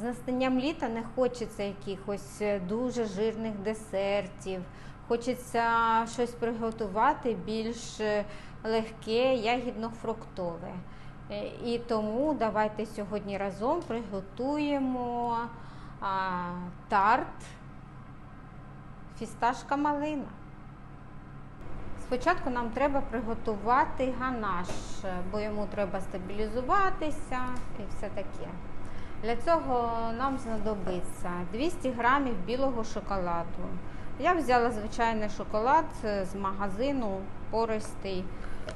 З настанням літа не хочеться якихось е, дуже жирних десертів. Хочеться щось приготувати більш е, легке, ягідно-фруктове. Е, І тому давайте сьогодні разом приготуємо а, тарт фісташка малина. Спочатку нам треба приготувати ганаш, бо йому треба стабілізуватися і все таке. Для цього нам знадобиться 200 грамів білого шоколаду. Я взяла звичайний шоколад з магазину пористий,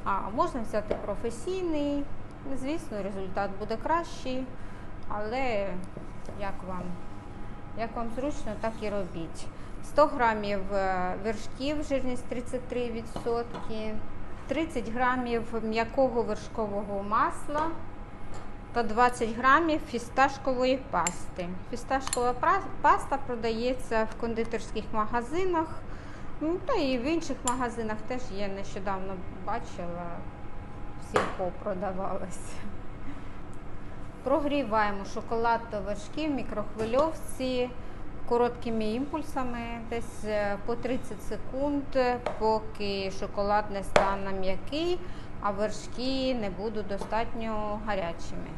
а можна взяти професійний. Звісно, результат буде кращий, але як вам, як вам зручно, так і робіть. 100 грамів е, вершків, жирність 33%, 30 грамів м'якого вершкового масла та 20 грамів фісташкової пасти. Фісташкова паста продається в кондитерських магазинах, ну, та і в інших магазинах теж є нещодавно бачила, в сільпо продавалася. Прогріваємо шоколад та вершки в мікрохвильовці короткими імпульсами, десь е, по 30 секунд, поки шоколад не стане м'який, а вершки не будуть достатньо гарячими.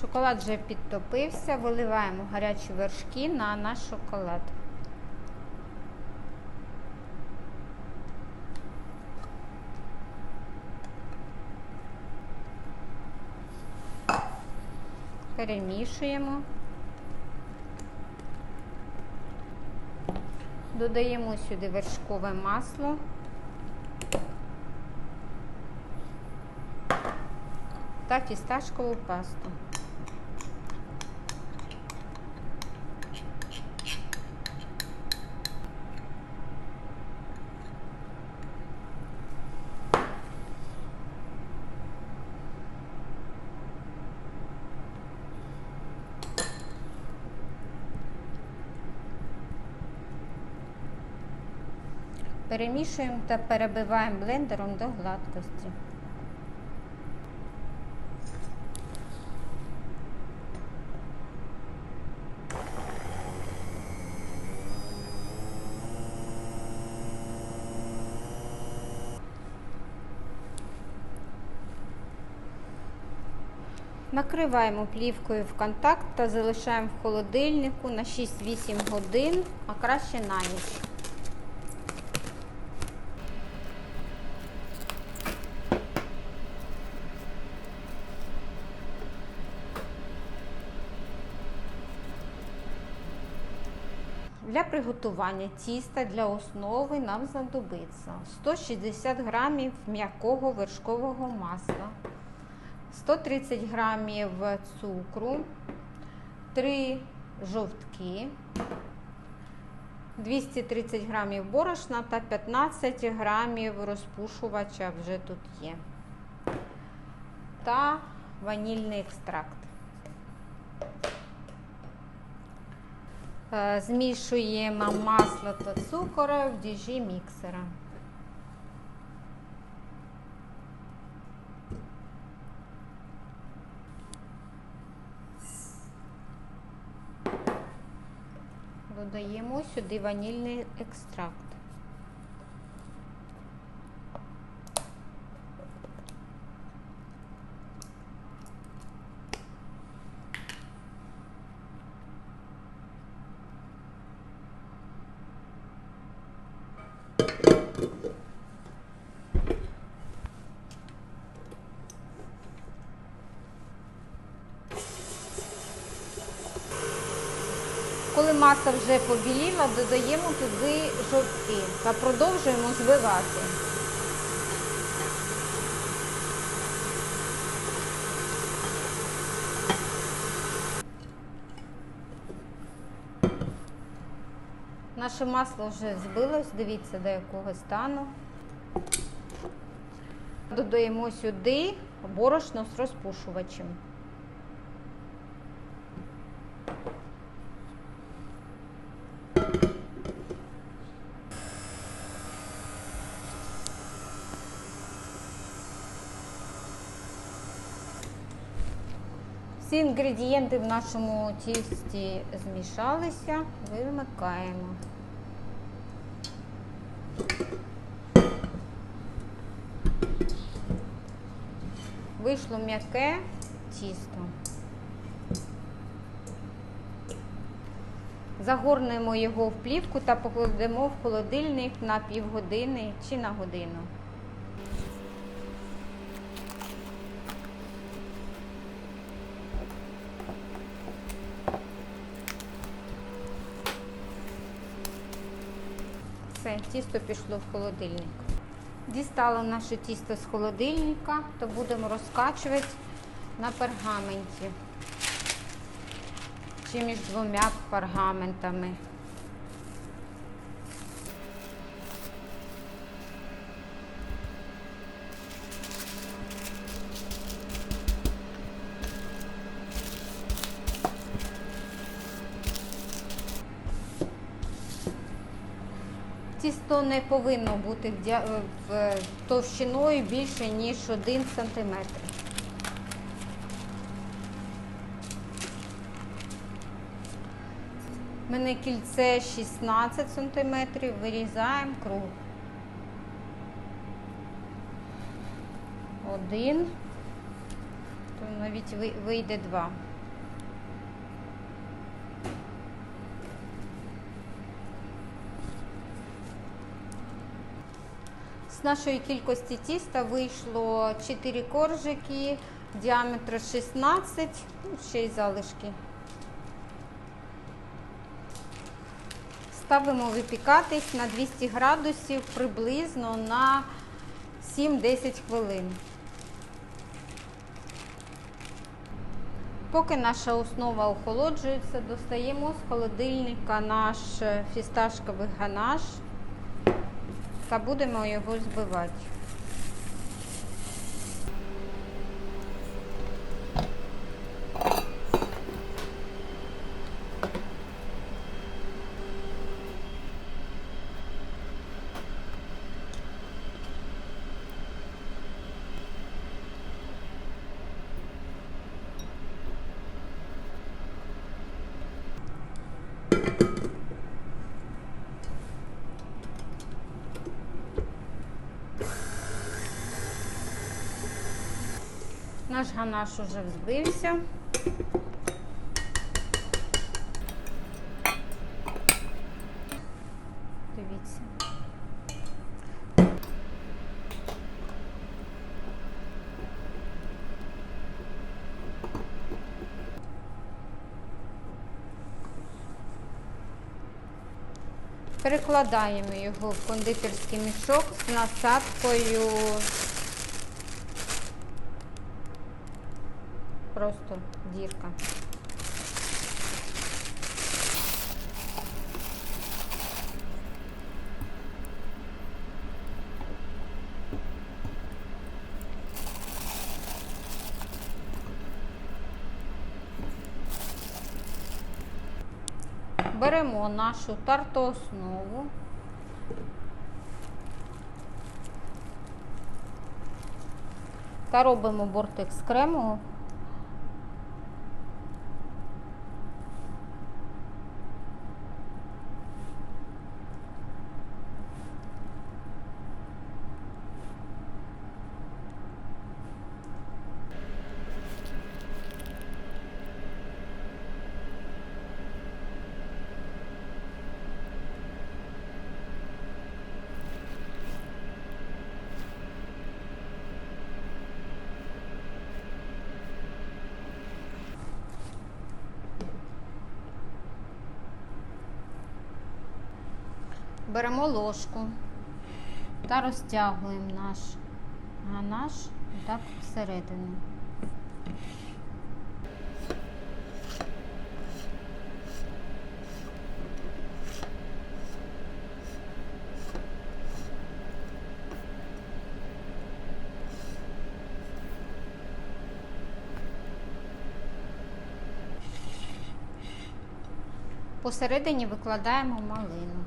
Шоколад вже підтопився, виливаємо гарячі вершки на наш шоколад. Перемішуємо. Додаємо сюди вершкове масло. та фісташкову пасту. Перемішуємо та перебиваємо блендером до гладкості. Накриваємо плівкою в контакт та залишаємо в холодильнику на 6-8 годин, а краще на ніч. Для приготування тіста для основи нам знадобиться 160 грамів м'якого вершкового масла, 130 грамів цукру, 3 жовтки, 230 грамів борошна та 15 грамів розпушувача вже тут є. Та ванільний екстракт. Змішуємо масло та цукор в діжі міксера. Додаємо сюди ванільний екстракт. Коли маса вже побіліла, додаємо туди жовтки та продовжуємо збивати. Наше масло вже збилось, дивіться до якого стану. Додаємо сюди борошно з розпушувачем. Всі інгредієнти в нашому тісті змішалися, вимикаємо. Вийшло м'яке тісто. Загорнемо його в плівку та покладемо в холодильник на півгодини чи на годину. Все, тісто пішло в холодильник. Дістала наше тісто з холодильника, то будемо розкачувати на пергаменті чи між двома пергаментами. Тісто не повинно бути в товщиною більше, ніж 1 см. У мене кільце 16 см, вирізаємо круг. Один, то навіть вийде два. З нашої кількості тіста вийшло 4 коржики, діаметр 16, ну, ще й залишки. Ставимо випікатись на 200 градусів приблизно на 7-10 хвилин. Поки наша основа охолоджується, достаємо з холодильника наш фісташковий ганаш та будемо його збивати. Наш ганаш уже взбився. Дивіться. Перекладаємо його в кондитерський мішок з насадкою просто дірка. Беремо нашу тартооснову. Та робимо бортик з крему. беремо ложку та розтягуємо наш ганаш так всередину. Посередині викладаємо малину.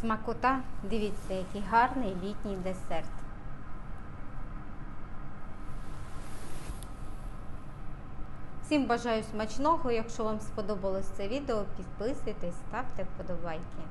Смакота, дивіться, який гарний літній десерт. Всім бажаю смачного. Якщо вам сподобалось це відео, підписуйтесь, ставте вподобайки.